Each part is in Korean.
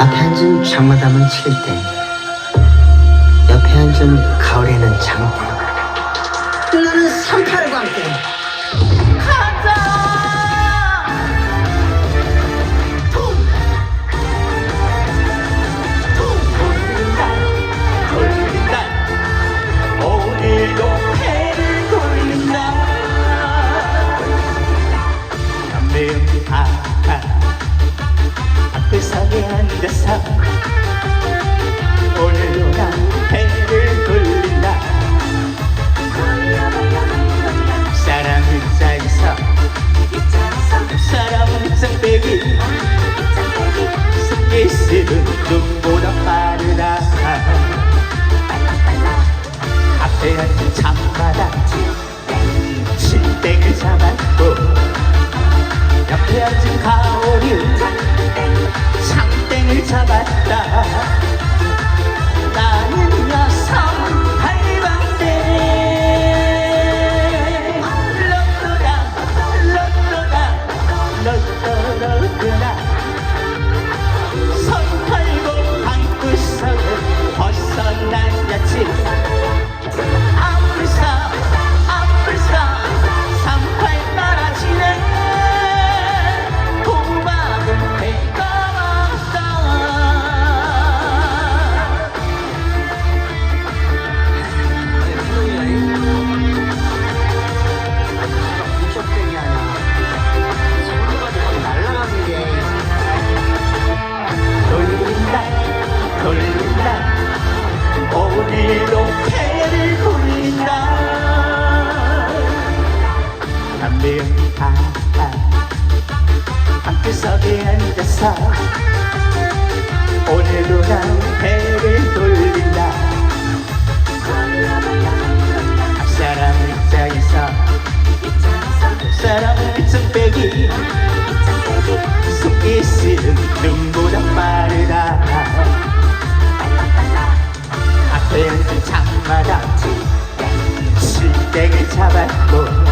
앞에 앉은 장마담은 칠대 옆에 앉은 가을에는 장대 나는 그 삼팔광대 미운 밤밤 방구석에 앉아서 오늘도 난 배를 돌린다 앞사람 입장에서 앞사람 미친 빼기 속이 쓰는 눈보다 빠르다 앞에 앉은 장마다 실땡을 잡았고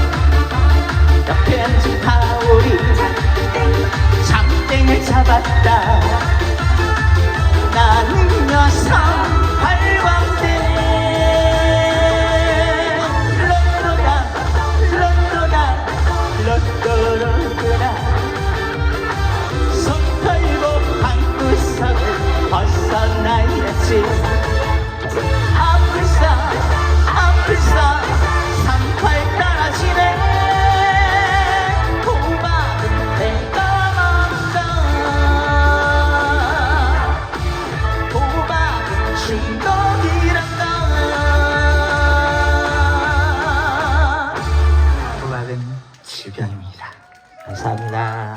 Sabi na